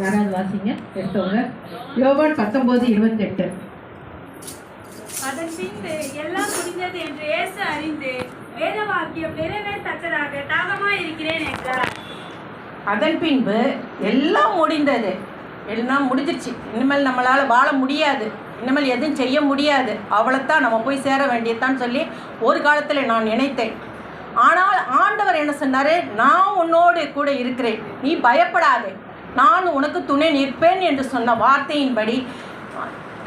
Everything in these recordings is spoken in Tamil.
யாராவது வாசிங்க? எடுத்தவங்க. யோவான் பத்தொம்போது இருபத்தெட்டு. அதன் பின்பு எல்லாம் முடிந்தது என்று இயேசு அறிந்து வேத வாக்கியம் நிறைவேறத்தக்கதாக தாகமாய் இருக்கிறேன் என்றார். அதன் பின்பு எல்லாம் முடிந்தது. எல்லாம் முடிஞ்சிருச்சு. இனிமேல் நம்மளால் வாழ முடியாது. இனிமேல் எதுவும் செய்ய முடியாது. அவ்வளோத்தான் நம்ம போய் சேர வேண்டியதுதான் சொல்லி ஒரு காலத்தில் நான் நினைத்தேன். ஆனால் ஆண்டவர் என்ன சொன்னார்? நான் உன்னோடு கூட இருக்கிறேன். நீ பயப்படாதே. நான் உனக்கு துணை நிற்பேன் என்று சொன்ன வார்த்தையின்படி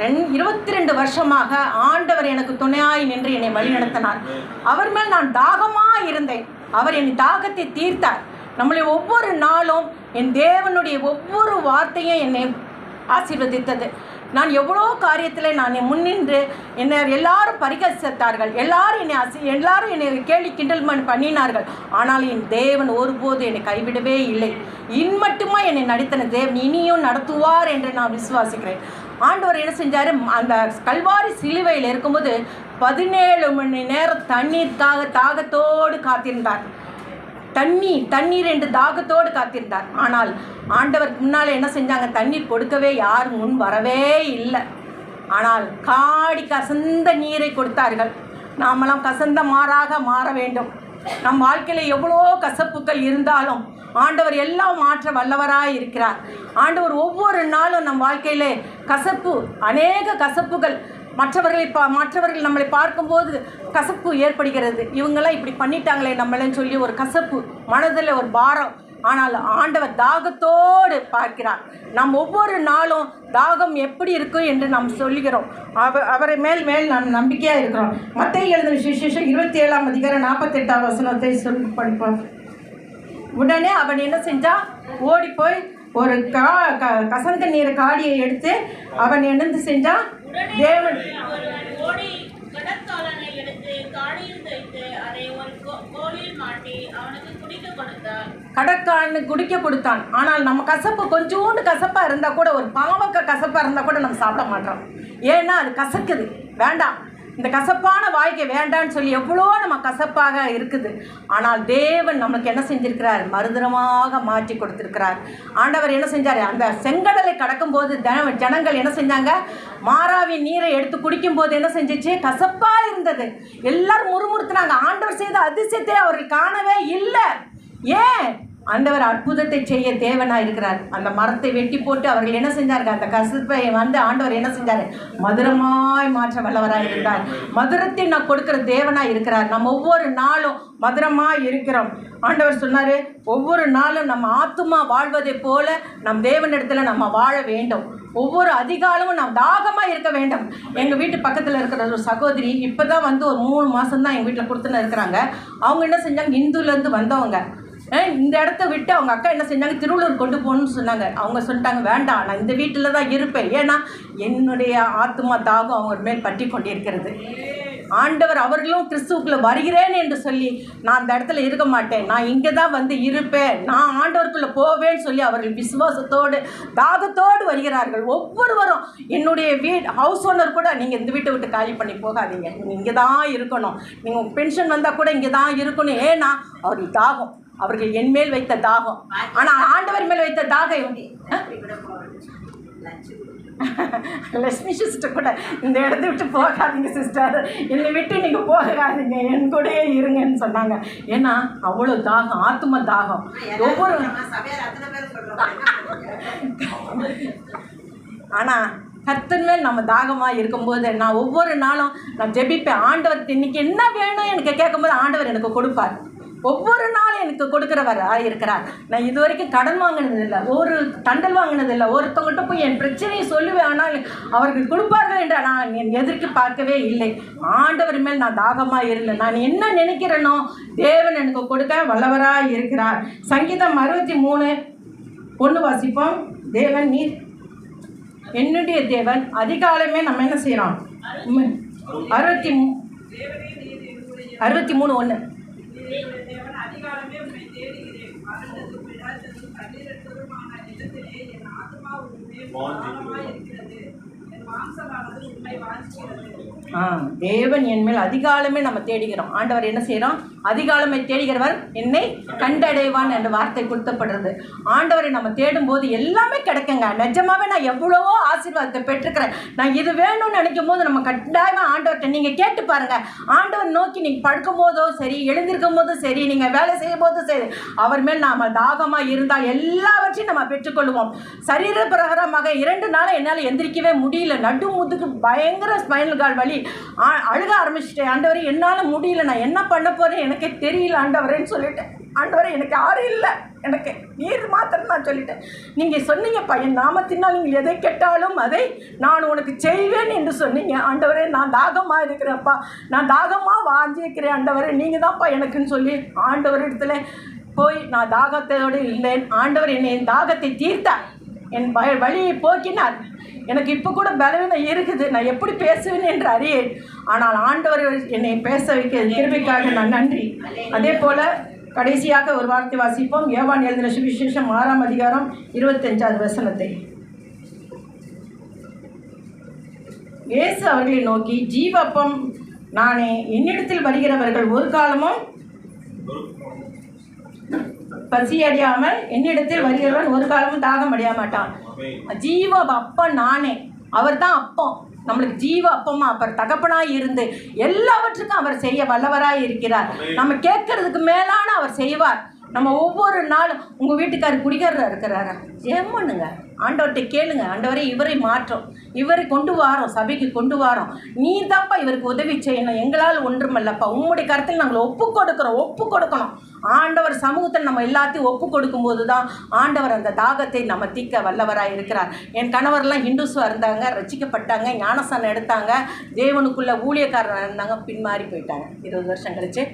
ரெண் இருபத்தி ரெண்டு வருஷமாக ஆண்டவர் எனக்கு துணையாய் நின்று என்னை வழிநடத்தினார். அவர் மேல் நான் தாகமாக இருந்தேன். அவர் என் தாகத்தை தீர்த்தார். நம்மளை ஒவ்வொரு நாளும் என் தேவனுடைய ஒவ்வொரு வார்த்தையும் என்னை ஆசீர்வதித்தது. நான் எவ்வளோ காரியத்தில் நான் முன்னின்று என்னை எல்லாரும் பரிகசித்தார்கள் எல்லாரும் என்னை அசி எல்லாரும் என்னை கேலி கிண்டல் பண்ணினார்கள். ஆனால் என் தேவன் ஒருபோது என்னை கைவிடவே இல்லை. இன்மட்டுமா என்னை நடித்தன தேவன் இனியும் நடத்துவார் என்று நான் விசுவாசிக்கிறேன். ஆண்டவர் என்ன செஞ்சார்? அந்த கல்வாரி சிலுவையில் இருக்கும்போது பதினேழு மணி நேரம் தண்ணீருக்காக தாகத்தோடு காத்திருந்தார். தண்ணீர் தண்ணீர் என்று தாகத்தோடு காத்திருந்தார். ஆனால் ஆண்டவர் முன்னால் என்ன செஞ்சாங்க? தண்ணீர் கொடுக்கவே யாரும் முன் வரவே இல்லை. ஆனால் காடி கசந்த நீரை கொடுத்தார்கள். நாமெல்லாம் கசந்த மாறாக மாற வேண்டும். நம் வாழ்க்கையில் எவ்வளோ கசப்புகள் இருந்தாலும் ஆண்டவர் எல்லாம் மாற்ற வல்லவராக இருக்கிறார். ஆண்டவர் ஒவ்வொரு நாளும் நம் வாழ்க்கையிலே கசப்பு அநேக கசப்புகள் மற்றவர்களை பா மற்றவர்கள் நம்மளை பார்க்கும்போது கசப்பு ஏற்படுகிறது. இவங்கெல்லாம் இப்படி பண்ணிட்டாங்களே நம்மளன்னு சொல்லி ஒரு கசப்பு மனதில் ஒரு பாரம். ஆனால் ஆண்டவர் தாகத்தோடு பார்க்கிறார். நாம் ஒவ்வொரு நாளும் தாகம் எப்படி இருக்கும் என்று நாம் சொல்லுகிறோம் அவ அவரை மேல் மேல் நாம் நம்பிக்கையாக இருக்கிறோம். மற்ற எழுதின விசேஷம் இருபத்தி ஏழாம் அதிகாரம் நாற்பத்தெட்டாம் வசனத்தை சொல்லி படிப்போம். உடனே அவன் என்ன செஞ்சான் ஓடி போய் ஒரு கா க கசந்த நீர் காடியை எடுத்து அவன் என்னந்து செஞ்சான் தேவன் கடற்காலனை குடிக்க கொடுத்தான். ஆனால் நம்ம கசப்பு கொஞ்சோண்டு கசப்பாக இருந்தால் கூட ஒரு பாவக்க கசப்பாக இருந்தால் கூட நம்ம சாப்பிட மாட்டோம். ஏன்னா அது கசக்குது. வேண்டாம். இந்த கசப்பான வாழ்க்கை வேண்டான்னு சொல்லி எவ்வளோ நம்ம கசப்பாக இருக்குது. ஆனால் தேவன் நம்மளுக்கு என்ன செஞ்சிருக்கிறார்? மறுதரமாக மாற்றி கொடுத்திருக்கிறார். ஆண்டவர் என்ன செஞ்சார்? அந்த செங்கடலை கடக்கும்போது தன ஜனங்கள் என்ன செஞ்சாங்க? மாறாவின் நீரை எடுத்து குடிக்கும்போது என்ன செஞ்சிச்சு? கசப்பாக இருந்தது. எல்லாரும் முறுமுறுத்துனாங்க. ஆண்டவர் செய்த அதிசயத்தை அவர்கள் காணவே இல்லை. ஏன்? ஆண்டவர் அற்புதத்தை செய்ய தேவனாக இருக்கிறார். அந்த மரத்தை வெட்டி போட்டு அவர்கள் என்ன செஞ்சார்கள்? அந்த கசப்பை வந்து ஆண்டவர் என்ன செஞ்சார்? மதுரமாய் மாற்ற வல்லவராக இருந்தார். மதுரத்தை நான் கொடுக்குற தேவனாக இருக்கிறார். நம்ம ஒவ்வொரு நாளும் மதுரமாக இருக்கிறோம். ஆண்டவர் சொன்னார் ஒவ்வொரு நாளும் நம்ம ஆத்துமா வாழ்வதைப் போல நம் தேவனிடத்தில் நம்ம வாழ வேண்டும். ஒவ்வொரு அதிகாலமும் நாம் தாகமாக இருக்க வேண்டும். எங்கள் வீட்டு பக்கத்தில் இருக்கிற ஒரு சகோதரி இப்போ தான் வந்து ஒரு மூணு மாதம் தான் எங்கள் வீட்டில் கொடுத்துன்னு இருக்கிறாங்க. அவங்க என்ன செஞ்சாங்க? இந்துலேருந்து வந்தவங்க. இந்த இடத்த விட்டு அவங்க அக்கா என்ன செஞ்சாங்க? திருவள்ளூர் கொண்டு போகணும்னு சொன்னாங்க. அவங்க சொல்லிட்டாங்க வேண்டாம் நான் இந்த வீட்டில் தான் இருப்பேன். ஏன்னா என்னுடைய ஆத்மா தாகம் அவங்க மேல் பற்றி கொண்டிருக்கிறது. ஆண்டவர் அவர்களும் கிறிஸ்துவுக்குள்ள வருகிறேன் என்று சொல்லி நான் அந்த இடத்துல இருக்க மாட்டேன். நான் இங்கே தான் வந்து இருப்பேன். நான் ஆண்டவருக்குள்ளே போவேன்னு சொல்லி அவர்கள் விசுவாசத்தோடு தாகத்தோடு வருகிறார்கள். ஒவ்வொருவரும் என்னுடைய வீட் ஹவுஸ் ஓனர் கூட நீங்கள் இந்த வீட்டை விட்டு காலி பண்ணி போகாதீங்க. நீங்கள் இங்கே தான் இருக்கணும். நீங்கள் பென்ஷன் வந்தால் கூட இங்கே தான் இருக்கணும். ஏன்னா அவர்கள் தாகம். அவர்கள் என் மேல் வைத்த தாகம். ஆனால் ஆண்டவர் மேல் வைத்த தாகம் இவங்க. லட்சுமி சிஸ்டர் கூட இந்த இடத்த விட்டு போகாதீங்க சிஸ்டர் என்னை விட்டு நீங்கள் போகாதீங்க. என் கூடயே இருங்கன்னு சொன்னாங்க. ஏன்னா அவ்வளோ தாகம் ஆத்தும தாகம். ஒவ்வொரு ஆனால் கர்த்தன் மேல் நம்ம தாகமாக இருக்கும்போது நான் ஒவ்வொரு நாளும் நான் ஜெபிப்பேன். ஆண்டவர் இன்னைக்கு என்ன வேணும்? எனக்கு கேட்கும்போது ஆண்டவர் எனக்கு கொடுப்பார். ஒவ்வொரு நாளும் எனக்கு கொடுக்குறவர் இருக்கிறார். நான் இது வரைக்கும் கடன் வாங்கினதில்லை ஒரு தண்டல் வாங்கினதில்லை. ஒருத்தவங்கிட்ட போய் என் பிரச்சனையை சொல்லுவேன் ஆனால் அவர்கள் கொடுப்பார்கள் என்று நான் என் எதிர்க்கு பார்க்கவே இல்லை. ஆண்டவர் மேல் நான் தாகமாக இருந்தேன். நான் என்ன நினைக்கிறேனோ தேவன் எனக்கு கொடுக்க வல்லவராக இருக்கிறார். சங்கீதம் அறுபத்தி மூணு ஒன்று வாசிப்போம். தேவன் நீர் என்னுடைய தேவன் அதிகாலமே நம்ம என்ன செய்கிறோம் அறுபத்தி மூ அறுபத்தி மூணு ஒன்று ஆ தேவன் என் மேல் அதிகாலமே நம்ம தேடுகிறோம். ஆண்டவர் என்ன செய்கிறோம் அதிகாலமே தேடுகிறவர் என்னை கண்டடைவான் என்ற வார்த்தை கொடுத்தப்படுறது. ஆண்டவரை நம்ம தேடும்போது எல்லாமே கிடைக்குங்க. நிஜமாவே நான் எவ்வளவோ ஆசீர்வாதத்தை பெற்றுக்கிறேன் நான் இது வேணும்னு நினைக்கும் போது நம்ம கட்டாயமாக ஆண்டவர்கிட்ட நீங்கள் கேட்டு பாருங்க. ஆண்டவர் நோக்கி நீங்கள் படுக்கும் போதோ சரி எழுந்திருக்கும் போதும் சரி நீங்கள் வேலை செய்யும் போதும் சரி அவர் மேல் நாம் தாகமாக இருந்தால் எல்லாவற்றையும் நம்ம பெற்றுக்கொள்வோம். சரீர பிரகாரமாக இரண்டு நாள் என்னால் எந்திரிக்கவே முடியல. நடு முதுகு பயங்கர ஸ்பைனல் கால் வலி. அழுக ஆரம்பிச்சிட்டேன். ஆண்டவரே என்னால் முடியல. நான் என்ன பண்ண போகிறேன் எனக்கே தெரியல ஆண்டவரேன்னு சொல்லிட்டேன் ஆண்டவரே எனக்கு யாரும் இல்லை. எனக்கு நீர் மாத்திரம் நான் சொல்லிட்டேன். நீங்கள் சொன்னீங்க பையன் நாமத்தினால் நீங்கள் எதை கேட்டாலும் அதை நான் உனக்கு செய்வேன் என்று சொன்னீங்க. ஆண்டவரே நான் தாகமாக இருக்கிறேன்ப்பா. நான் தாகமாக வாஞ்சிக்கிறேன் ஆண்டவரே. நீங்கள் தான்ப்பா எனக்குன்னு சொல்லி ஆண்டவர் இடத்துல போய் நான் தாகத்தோடு இருந்தேன். ஆண்டவர் என்னை என் தாகத்தை தீர்த்தார். என் வ வழியை போக்கினார். எனக்கு இப்போ கூட பலவீனம் இருக்குது. நான் எப்படி பேசுவேன் என்று அறியேன். ஆனால் ஆண்டவர் என்னை பேச வைக்க கிருபைக்காக நான் நன்றி. அதே போல் கடைசியாக ஒரு வார்த்தை வாசிப்போம். ஏவான் எழுதின சுவிசேஷம் ஆறாம் அதிகாரம் இருபத்தஞ்சாவது வசனத்தை. இயேசு அவர்களை நோக்கி ஜீவப்பம் நானே. என்னிடத்தில் வருகிறவர்கள் ஒரு காலமும் பசியடையாமல் என்னிடத்தில் வருகிறவன் ஒரு காலமும் தாகம் அடைய மாட்டான். ஜீவ அப்பன் நானே. அவர் தான் அப்பம். நம்மளுக்கு ஜீவ அப்பமா அவர் தகப்பனாய் இருந்து எல்லாவற்றுக்கும் அவர் செய்ய வல்லவராய் இருக்கிறார். நம்ம கேட்கறதுக்கு மேலான அவர் செய்வார். நம்ம ஒவ்வொரு நாளும் உங்கள் வீட்டுக்காரர் குடிகாரராக இருக்கிறாரா? ஜெம்மனுங்க ஆண்டவர்கிட்ட கேளுங்க. ஆண்டவரே இவரை மாற்றோம். இவரை கொண்டு வாரோம். சபைக்கு கொண்டு வாரோம். நீ தான்ப்பா இவருக்கு உதவி செய்யணும். எங்களால் ஒன்றுமல்லப்பா. உங்களுடைய கருத்தில் நாங்கள் ஒப்பு கொடுக்குறோம். ஒப்பு கொடுக்கணும். ஆண்டவர் சமூகத்தில் நம்ம எல்லாத்தையும் ஒப்பு கொடுக்கும்போது தான் ஆண்டவர் அந்த தாகத்தை நம்ம தீக்க வல்லவராக இருக்கிறார். என் கணவர்லாம் ஹிந்துஸாக இருந்தாங்க ரசிக்கப்பட்டாங்க ஞானஸ்தானம் எடுத்தாங்க. தேவனுக்குள்ளே ஊழியக்காரராக இருந்தாங்க. பின்மாறி போயிட்டாங்க. இருபது வருஷம் கழிச்சு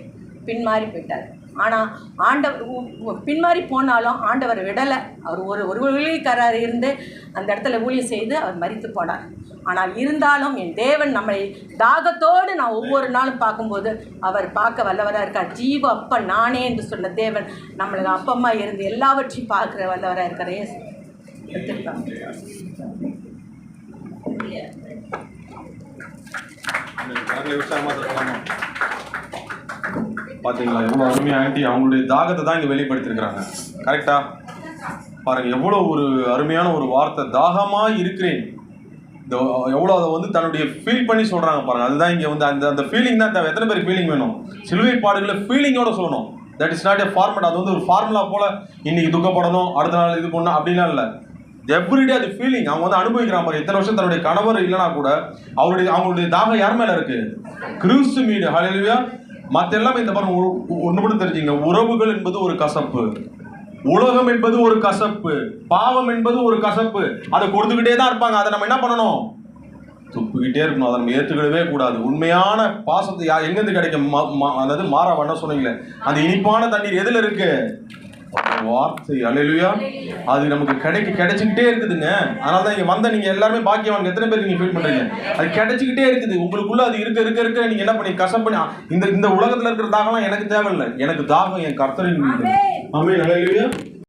பின்மாறி போயிட்டார். ஆனால் ஆண்டவர் பின்மாறி போனாலும் ஆண்டவர் விடலை. அவர் ஒரு ஒரு ஊழியக்காரர் இருந்து அந்த இடத்துல ஊழியம் செய்து அவர் மறித்து போனார். ஆனால் இருந்தாலும் என் தேவன் நம்மை தாகத்தோடு நான் ஒவ்வொரு நாளும் பார்க்கும்போது அவர் பார்க்க வல்லவராக இருக்கார். ஜீவ அப்பன் நானே என்று சொன்ன தேவன் நம்மளுக்கு அப்பம்மா இருந்து எல்லாவற்றையும் பார்க்குற வல்லவராக இருக்கார். ஏசு எடுத்துருக்காங்க பார்த்தீங்களா உற்சாகமா அருமையாக பாத்தீங்களா எவ்வளோ ஆண்டி அவங்களுடைய தாகத்தை தான் இங்கே வெளிப்படுத்திருக்கிறாங்க கரெக்டா பாருங்கள் எவ்வளோ ஒரு அருமையான ஒரு வார்த்தை. தாகமாக இருக்கிறேன். இந்த எவ்வளோ அதை வந்து தன்னுடைய ஃபீல் பண்ணி சொல்கிறாங்க பாருங்கள் அதுதான் இங்கே வந்து அந்த அந்த ஃபீலிங் தான் தேவை. எத்தனை பேருக்கு ஃபீலிங் வேணும்? சிலுவை பாடுகளை ஃபீலிங்கோட சொல்லணும். That is not a format அது வந்து ஒரு ஃபார்முலா போல் இன்றைக்கி துக்கப்படணும் அடுத்த நாள் இது பண்ணணும் அப்படிலாம் இல்லை. எவ்ரிடே அது ஃபீலிங் அவங்க வந்து அனுபவிக்கிறாங்க பாரு எத்தனை வருஷம் தன்னுடைய கணவர் இல்லைனா கூட அவருடைய அவங்களுடைய தாகம் யார் மேலே இருக்குது கிறிஸ்து மீது. ஹalleluya மற்ற எல்லாமே இந்த பாருங்க ஒன்று மட்டும் தெரிஞ்சுங்க. உறவுகள் என்பது ஒரு கசப்பு. உலகம் என்பது ஒரு கசப்பு. பாவம் என்பது ஒரு கசப்பு. அதை கொடுத்துக்கிட்டே தான் இருப்பாங்க. அதை நம்ம என்ன பண்ணணும்? துப்புக்கிட்டே இருக்கணும். அதை நம்ம ஏற்றுக்கிடவே கூடாது. உண்மையான பாசத்தை எங்கேருந்து கிடைக்கும்? அதாவது மாறா வண்ண சொன்னீங்களே. அந்த இனிப்பான தண்ணீர் எதில் இருக்குது வார்த்தை அலையிலுயா அது நமக்கு கிடைக்க கிடைச்சிக்கிட்டே இருக்குதுங்க. அதனால தான் இங்க வந்த நீங்க எல்லாருமே பாக்கியவான் எத்தனை பேர் நீங்க ஃபீல் பண்றீங்க? அது கிடைச்சிக்கிட்டே இருக்குது. உங்களுக்குள்ள அது இருக்க இருக்க இருக்க நீங்க என்ன பண்ணி கஷ்டம் பண்ணி இந்த இந்த உலகத்துல இருக்கிற தாகம்லாம் எனக்கு தேவையில்லை. எனக்கு தாகம் என் கர்த்தரின் ஆமென் அலையிலுயா